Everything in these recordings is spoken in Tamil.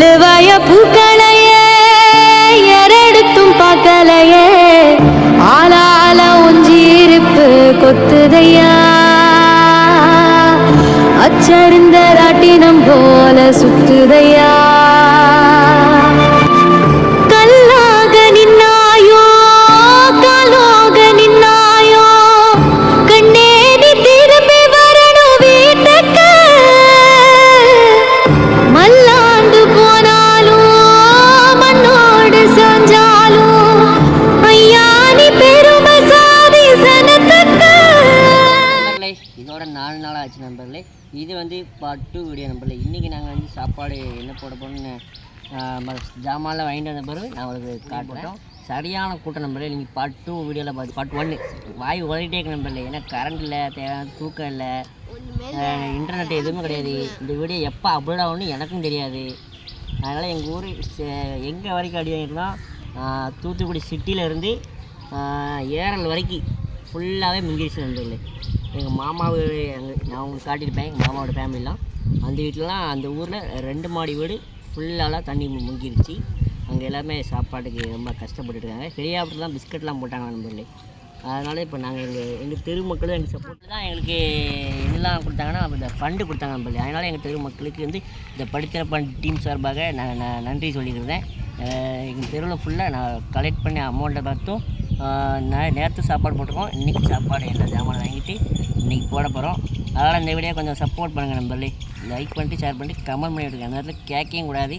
முள்ளுவாய பூக்களையே எரடுத்தும் பார்க்கலையே ஆளால உஞ்சிருப்பு கொத்துதையா. அச்சருந்த ராட்டினம் போல சுத்துதையா. பார்ட் டூ வீடியோ நண்பர்களே இன்றைக்கி நாங்கள் வந்து சாப்பாடு என்ன போட போகிறோம்னு ஜாமான்லாம் வாங்கிட்டு வந்த பிறகு நான் உங்களுக்கு காட்டுறேன். சரியான கூட்டம் நம்பர்களே நீங்கள் பார்ட் டூ வீடியோவில் பார்த்து பார்ட் ஒன்று வாய் உதறிட்டே இருக்கு நண்பர்களே ஏன்னா கரண்ட் இல்லை தேவையான தூக்கம் இல்லை. இன்டர்நெட் எதுவுமே கிடையாது. இந்த வீடியோ எப்போ அப்லோட் ஆகும்னு எனக்கும் தெரியாது. அதனால் எங்கள் ஊர் எங்கே வரைக்கும் அடி வாங்கிட்டோம்னா தூத்துக்குடி சிட்டியிலேருந்து ஏரல் வரைக்கும் ஃபுல்லாகவே மிங்கிருச்சு நண்பர்களே. எங்கள் மாமாவு எங்கள் நான் உங்களுக்கு காட்டியிருப்பேன் எங்கள் மாமாவோட ஃபேமிலிலாம் அந்த வீட்டிலலாம் அந்த ஊரில் ரெண்டு மாடி வீடு ஃபுல்லாலாம் தண்ணி முங்கிருச்சு. அங்கே எல்லாமே சாப்பாட்டுக்கு ரொம்ப கஷ்டப்பட்டுட்டு இருக்காங்க. ஹெலிகாப்டர் தான் பிஸ்கட்லாம் போட்டாங்க நண்பர்களே. அதனால் இப்போ நாங்கள் எங்கள் எங்கள் தெரு மக்களும் எங்கள் சப்போர்ட் தான் எங்களுக்கு என்னெல்லாம் கொடுத்தாங்கன்னா இந்த ஃபண்டு கொடுத்தாங்க நண்பர்களே. அதனால் எங்கள் தெரு மக்களுக்கு வந்து இந்த படித்திர டீம் சார்பாக நான் நான் நன்றி சொல்லிக்கிறேன். எங்கள் தெருவில் ஃபுல்லாக நான் கலெக்ட் பண்ணி அமௌண்ட்டை பார்த்தும் நான் நேற்று சாப்பாடு போட்டிருக்கோம். இன்றைக்கி சாப்பாடு எல்லா ஜாமான் வாங்கிட்டு இன்றைக்கி போட போகிறோம் அதனால் இந்த வீடியோ கொஞ்சம் சப்போர்ட் பண்ணுங்கள் நம்பர்லே லைக் பண்ணிட்டு ஷேர் பண்ணிட்டு கமெண்ட் பண்ணி விட்டுருங்க. அந்த நேரத்தில் கேட்கவும் கூடாது.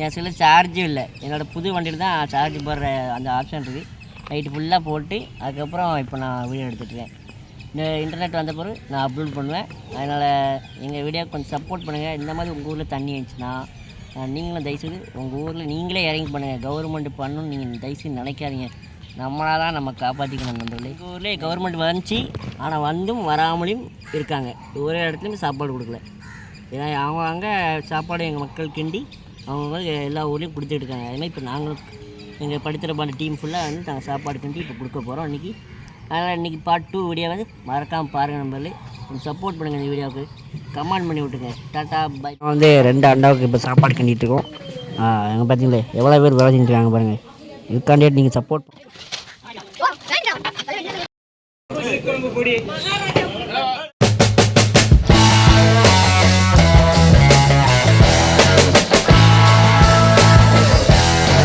என் சில சார்ஜும் இல்லை. என்னோடய புது வண்டியில் தான் சார்ஜ் போடுற அந்த ஆப்ஷன் இருக்குது நைட்டு ஃபுல்லாக போட்டு அதுக்கப்புறம் இப்போ நான் வீடியோ எடுத்துட்டுருக்கேன் இந்த இன்டர்நெட் வந்த பிறகு நான் அப்லோட் பண்ணுவேன். அதனால் எங்கள் வீடியோ கொஞ்சம் சப்போர்ட் பண்ணுங்கள் இந்த மாதிரி உங்கள் ஊரில் தண்ணி இருந்துச்சுன்னா நீங்களும் தயவுசெய்து உங்கள் ஊரில் நீங்களே இறங்கி பண்ணுங்கள் கவர்மெண்ட் பண்ணணும்னு நீங்கள் தயவுசெய்து நினைக்காதீங்க. நம்மளாக தான் நம்ம காப்பாற்றிக்கணும் நண்பர்களே. எங்கள் ஊர்லேயே கவர்மெண்ட் வந்துச்சு. ஆனால் வந்தும் வராமலையும் இருக்காங்க. ஒரே இடத்துலையும் சாப்பாடு கொடுக்கல. ஏன்னா அவங்க அங்கே சாப்பாடு எங்கள் மக்கள் கிண்டி அவங்க எல்லா ஊர்லேயும் கொடுத்துட்டு இருக்காங்க. அதேமாதிரி இப்போ நாங்களும் எங்கள் படித்திர பாண்ட டீம் ஃபுல்லாக வந்து நாங்கள் சாப்பாடு கிண்டி இப்போ கொடுக்க போகிறோம் இன்றைக்கி அதனால் இன்றைக்கி பார்ட் டூ வீடியோ வந்து மறக்காமல் பாருங்கள் நண்பர்களே. கொஞ்சம் சப்போர்ட் பண்ணுங்கள் இந்த வீடியோவுக்கு கமெண்ட் பண்ணி விட்டுருங்க. டாட்டா பை வந்து ரெண்டு அண்டாவுக்கு இப்போ சாப்பாடு கிண்டிட்டு இருக்கோம். அங்கே பார்த்தீங்களே எவ்வளோ பேர் வேலை செஞ்சுருக்காங்க இருக்காங்க பாருங்கள் இதுக்காண்டியே நீங்கள் சப்போர்ட்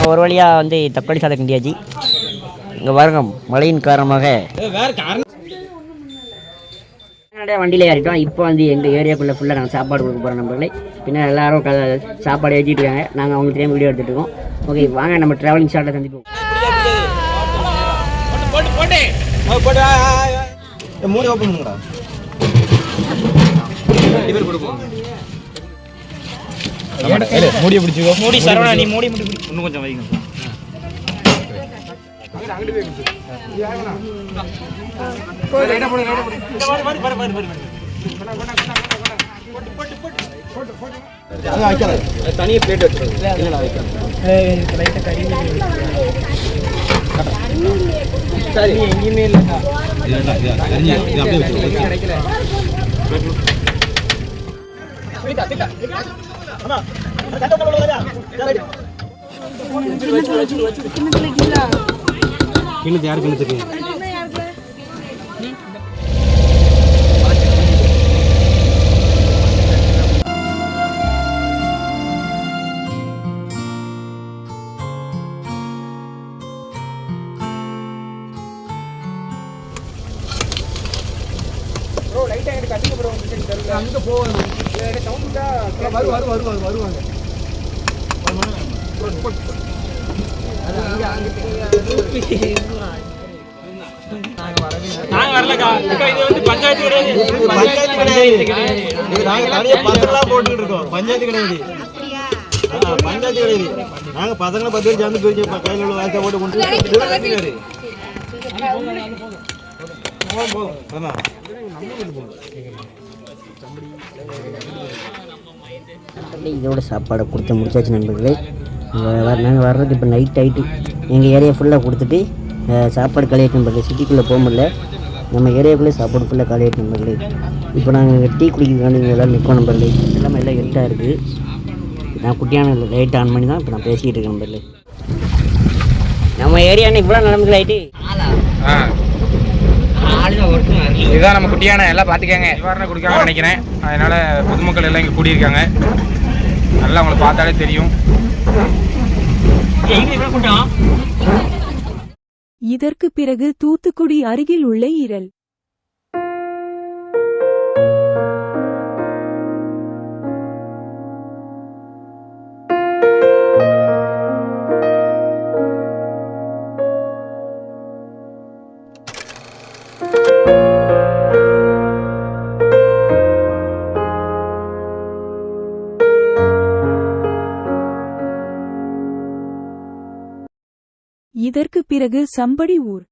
ஒரு வழியாக வந்து தக்காளி சாதம் கிண்டியாச்சு. இங்கே பாருங்க மழையின் காரணமாக. நிறைய வண்டியில் ஏறிட்டோம் இப்போ வந்து எங்கள் ஏரியாக்குள்ளே ஃபுல்லாக நாங்கள் சாப்பாடு கொடுக்க போகிறோம் நம்பர்களே பின்னால் எல்லாரும் க சாப்பாடு ஏற்றிட்டு இருக்காங்க நாங்கள் அவங்களுக்கு தெரியாமல் வீடியோ எடுத்துகிட்டு இருக்கோம் ஓகே வாங்க நம்ம ட்ராவலிங் ஷார்ட்டை சந்திப்போம் மூடி ஓப்பன் பண்ணுங்கடா பிடிச்சிக்கோ மூடி சரவணா நீ மூடி இன்னும் கொஞ்சம் வைங்க தனியாக பிளேட் வச்சுருங்க இல்லைடா சரி எங்கேயுமே இல்லைக்கா இது அப்படியே வச்சுருங்க கிண்ணத்து யார் கிண்ணத்துக்கு இது நாங்க தனியா பசங்களா போட்டுக்கிட்டு இருக்கோம் பஞ்சாயத்து கிடையாது. ஆ, பஞ்சாயத்து கிடையாது. நாங்க பசங்களை பத்து பேர் சேர்ந்து பிரிச்சு ப- கையில உள்ள வாய்ச்சா போட்டு கொண்டு கிடையாது. போதும், போதும். இதோட சாப்பாடை கொடுத்து முடிச்சாச்சு நண்பர்களே. நாங்கள் வர்றது இப்போ நைட் ஆகிட்டு எங்கள் ஏரியா ஃபுல்லாக கொடுத்துட்டு சாப்பாடு காலியாட்டு நண்பர்களே சிட்டிக்குள்ளே போக முடியல. நம்ம ஏரியாக்குள்ளே சாப்பாடு ஃபுல்லாக காலியாட்டு நண்பர்களே இப்போ நாங்கள் டீ குடிக்கிறதுக்கான இங்கே எல்லாம் நிற்கோம் நண்பர்களே எல்லாமே எல்லாம் எட்டாக இருக்குது நான் குட்டியான லைட் ஆன் பண்ணி தான் இப்போ நான் பேசிக்கிட்டு இருக்கேன் நம்பரில் நம்ம ஏரியா இவ்வளோ நிலமைக்கு ஆகிட்டு ஆ. இதுதான் நம்ம குட்டியான எல்லாம் பார்த்துக்கங்க. நிவாரணம் கொடுக்காம நினைக்கிறேன். அதனால் பொதுமக்கள் எல்லாம் இங்கே கூடியிருக்காங்க. நல்லா அவங்களை பார்த்தாலே தெரியும். இதற்கு பிறகு தூத்துக்குடி அருகில் உள்ள இரல். இதற்கு பிறகு சம்படி ஊர்.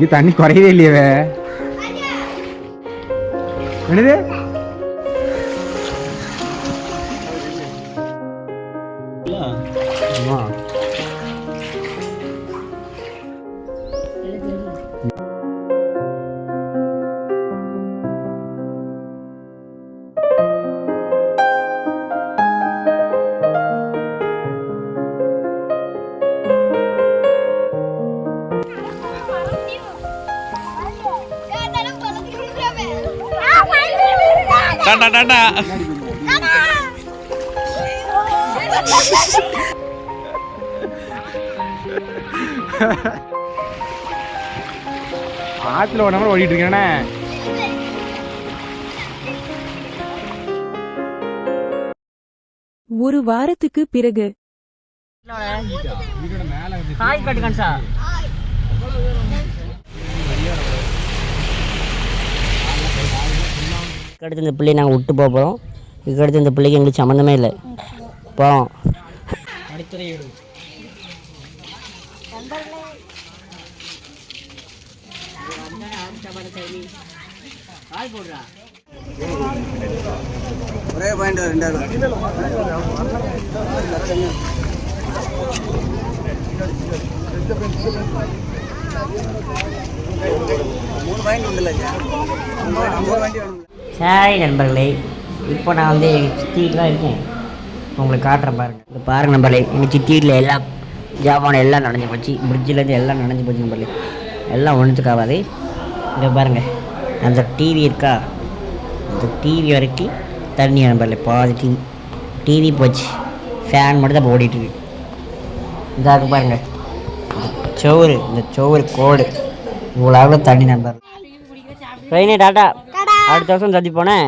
இங்கே தண்ணி குறையவே இல்லையவே என்னது? டாடா டாடா ஆத்துல ஒரு நம்பர் ஓடிட்டு இருக்கேனே ஒரு வாரத்துக்கு பிறகு காய் கட்டுக்கான் சார் இதுக்கடுத்து இந்த பிள்ளையை நாங்கள் விட்டு போக போகிறோம் இதுக்கடுத்து இந்த பிள்ளைக்கு எங்களுக்கு சம்மந்தமே இல்லை. போவோம். சாய் நண்பர்களே இப்போ நான் வந்து எங்கள் சித்திட்டு தான் இருக்கேன். உங்களுக்கு காட்டுறேன் பாருங்கள் இந்த பாருங்க நண்பர்களே எங்கள் சித்தி வீட்டில் எல்லாம் ஜாமான் எல்லாம் நனைஞ்சு போச்சு ஃப்ரிட்ஜிலேருந்து எல்லாம் நனைஞ்சு போச்சு நண்பர்களே. எல்லாம் ஒன்றுத்துக்காகாது இங்கே பாருங்கள் அந்த டிவி இருக்கா? அந்த டிவி வரைக்கும் தண்ணி நண்பர்களே பாதி டிவி டிவி போச்சு ஃபேன் மட்டும் தான் இப்போ ஓடிட்டு இருக்கு இதாக பாருங்க இந்த சோறு இந்த சோறு கோடு. இவ்வளோ தண்ணி நண்பர் ட்ரெயினே டாட்டா அடுத்த வருஷம் சந்திப்போனே?